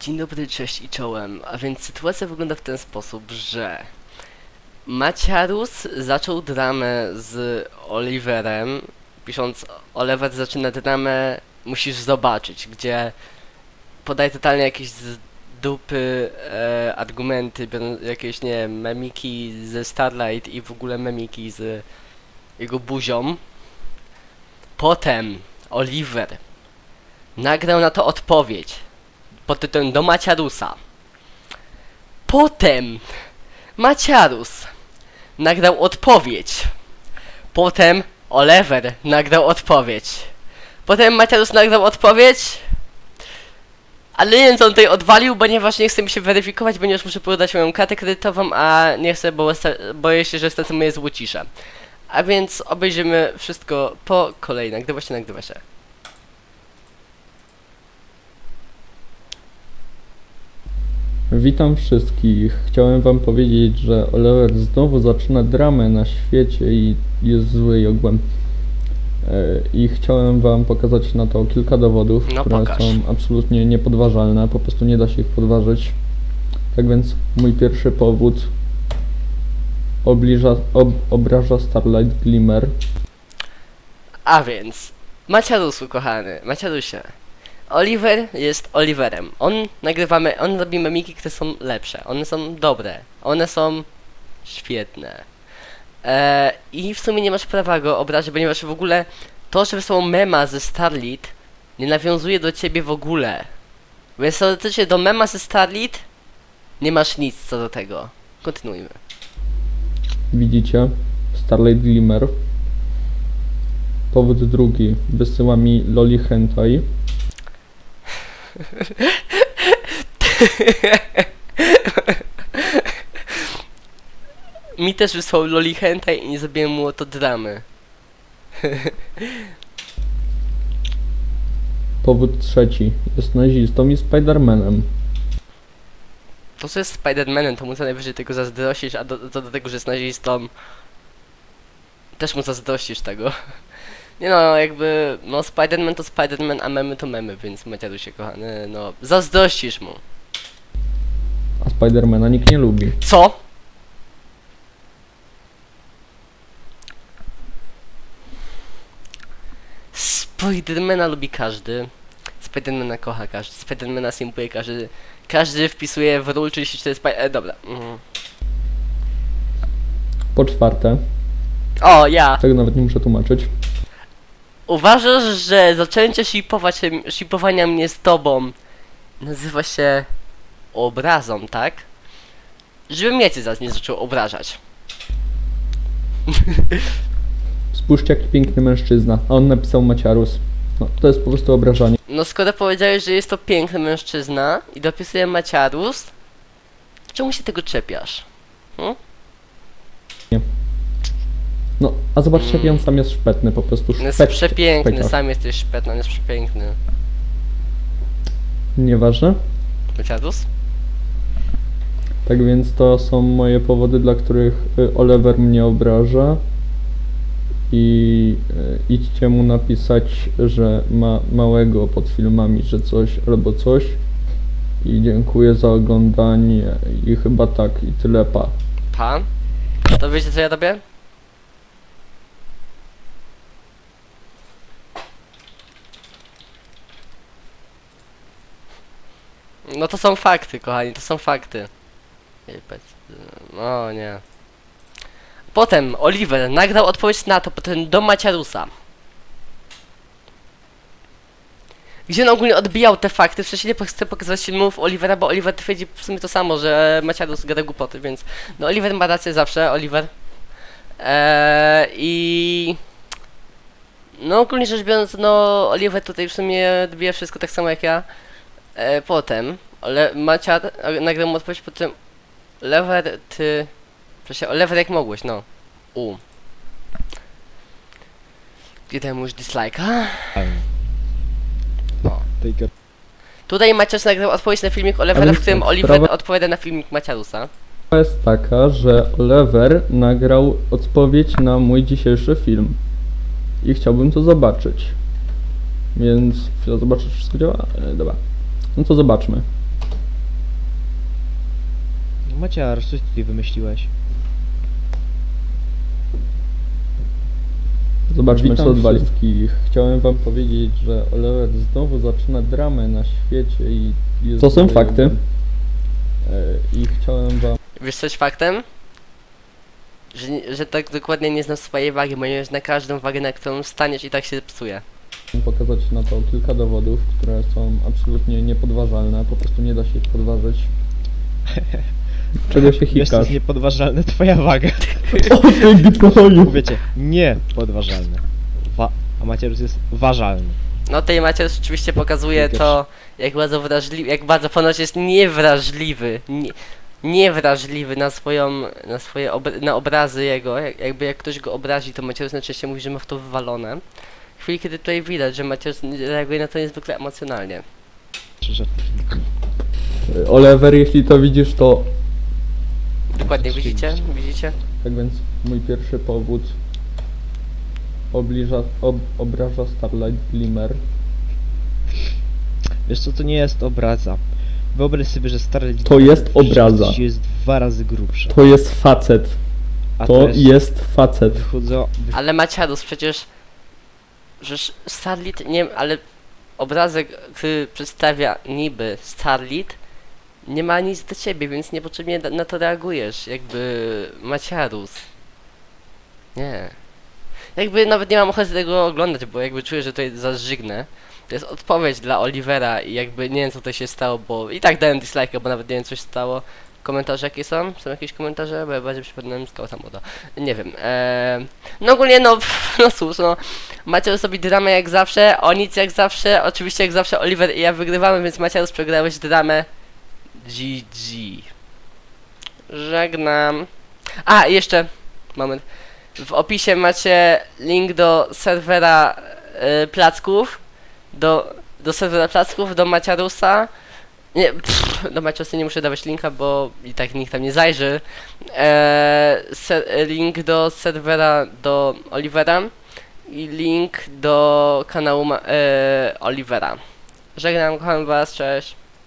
Dzień dobry, cześć i czołem. A więc sytuacja wygląda w ten sposób, że Maciarus zaczął dramę z Oliverem, pisząc Oliver zaczyna dramę, musisz zobaczyć, gdzie podaje totalnie jakieś z dupy e, argumenty, jakieś, nie memiki ze Starlight i w ogóle memiki z jego buzią. Potem Oliver nagrał na to odpowiedź pod tytułem do Maciarusa. Potem Maciarus nagrał odpowiedź. Potem Oliver nagrał odpowiedź. Potem Maciarus nagrał odpowiedź. Ale nie wiem co on tutaj odwalił, ponieważ nie chce mi się weryfikować, ponieważ muszę podać moją kartę kredytową, a nie chcę, bo boję się, że stracę moje złocisze. A więc obejrzymy wszystko po kolei. Nagrywa się, nagrywa się. Witam wszystkich. Chciałem wam powiedzieć, że Oliver znowu zaczyna dramę na świecie i jest zły. E, I chciałem wam pokazać na to kilka dowodów, No, które pokaż. są absolutnie niepodważalne, po prostu nie da się ich podważyć. Tak więc mój pierwszy powód obliża, ob, obraża Starlight Glimmer. A więc, Maciarusu kochany, Maciarusie. Oliver jest Oliverem. On nagrywamy, on robi memiki, które są lepsze. One są dobre. One są świetne. E, I w sumie nie masz prawa go obrazić, ponieważ w ogóle to, że wysłał mema ze Starlit nie nawiązuje do ciebie w ogóle. Więc teoretycznie do mema ze Starlit nie masz nic co do tego. Kontynuujmy. Widzicie? Starlight Glimmer. Powód drugi. Wysyła mi Loli Hentai. Mi też wysłał Loli Hentai i nie zrobiłem mu o to dramy. Powód trzeci. Jest nazistą i Spidermanem. To co jest Spider-Manem, to mu co najwyżej tego zazdrościsz, a do, co do tego, że jest nazistą, też mu zazdrościsz tego. Nie no, jakby, no Spider-Man to Spider-Man, a memy to memy, więc Maciarusie kochany, no, zazdrościsz mu. A Spidermana nikt nie lubi. Co? Spidermana lubi każdy. Spidermana kocha każdy. Spidermana simpuje każdy. Każdy wpisuje w rule 34 Spider... E, dobra. Mhm. Po czwarte, O, ja! tego nawet nie muszę tłumaczyć. Uważasz, że zaczęcie shipować, shipowania mnie z tobą nazywa się obrazą, tak? Żebym ja cię zaraz nie zaczął obrażać. Spójrzcie jaki piękny mężczyzna, a on napisał Maciarus. No, to jest po prostu obrażanie. No skoro powiedziałeś, że jest to piękny mężczyzna i dopisuje Maciarus, czemu się tego czepiasz? No, a zobaczcie jaki on sam jest szpetny, po prostu On jest szpet. przepiękny, sam jesteś szpetny, on jest przepiękny. Nieważne. Maciarus? Tak więc to są moje powody, dla których y, Oliver mnie obraża. I y, idźcie mu napisać, że ma małego pod filmami, że coś albo coś. I dziękuję za oglądanie i chyba tak i tyle pa. Pa? To wiecie co ja robię? No to są fakty, kochani, to są fakty. Jebać. No nie. Potem Oliver nagrał odpowiedź na to, potem do Maciarusa. Gdzie on ogólnie odbijał te fakty, wcześniej nie chcę pokazywać filmów Olivera, bo Oliver twierdzi w sumie to samo, że Maciarus gada głupoty, więc no Oliver ma rację zawsze, Oliver. Eee, I... No ogólnie rzecz biorąc, no Oliver tutaj w sumie odbija wszystko tak samo jak ja. Eee, potem, ale Maciar nagrał mu odpowiedź potem Lever, ty... Proszę, Lever jak mogłeś, no. U. Gdzie temu już dislike'a? No. Taker. Tutaj Maciarus nagrał odpowiedź na filmik Olivera, w którym sprawa- Oliver odpowiada na filmik Maciarusa. Sprawa jest taka, że Oliver nagrał odpowiedź na mój dzisiejszy film. I chciałbym to zobaczyć. Więc zobaczyć, czy wszystko działa. E, dobra. No to zobaczmy. Maciar, coś ty wymyśliłeś? Zobaczmy Witam co Dwalski. Chciałem wam powiedzieć, że Oliver znowu zaczyna dramę na świecie i jest To są zwolennikiem. fakty. E, I chciałem wam Wiesz coś faktem? Że, nie- że tak dokładnie nie znam swojej wagi, ponieważ na każdą wagę, na którą staniesz i tak się psuje. Pokazać na to kilka dowodów, które są absolutnie niepodważalne, po prostu nie da się ich podważyć. Czego się jest hikasz? niepodważalne? Twoja waga. O ty gnoju! Powiecie, nie podważalne. Wa a Macierus jest ważalny. No tej Maciej rzeczywiście pokazuje to, jak bardzo wrażliwy, jak bardzo ponoć jest niewrażliwy, nie, niewrażliwy na swoją, na swoje, ob na obrazy jego, jak, jakby jak ktoś go obrazi, to Maciej najczęściej mówi, że ma w to wywalone. W chwili, kiedy tutaj widać, że Maciej reaguje na to niezwykle emocjonalnie. Że Oliver, jeśli to widzisz, to Dokładnie, widzicie? Widzicie? tak więc mój pierwszy powód obliża, ob, obraża Starlight Glimmer. Wiesz co, to nie jest obraza. Wyobraź sobie, że stary To jest obraza. jest dwa razy grubsza. To jest facet. A To jest facet. Wychodzą, wy... Ale Maciarus przecież, żeż Starlit, nie ale obrazek, który przedstawia niby Starlit, nie ma nic do ciebie, więc niepotrzebnie na- to reagujesz, jakby Maciarus. Nie. Jakby nawet nie mam ochoty tego oglądać, bo jakby czuję, że tutaj zażygnę. To jest odpowiedź dla Olivera i jakby nie wiem co to się stało, bo i tak dałem dislike, bo nawet nie wiem co się stało. Komentarze jakie są? Są jakieś komentarze? Bo ja bardziej przypadłem z koło samochodu. Nie wiem. Eee, no ogólnie no, no cóż, no. Maciarus robi dramę jak zawsze, o nic jak zawsze. Oczywiście jak zawsze Oliver i ja wygrywamy, więc Maciarus przegrałeś dramę. GG. Żegnam. A, jeszcze, moment. W opisie macie link do serwera e, placków, do, do serwera placków, do Maciarusa. Nie, pff, do Maciarusa nie muszę dawać linka, bo i tak nikt tam nie zajrzy. E, link do serwera do Olivera i link do kanału ma, e, Olivera. Żegnam, kocham was, cześć.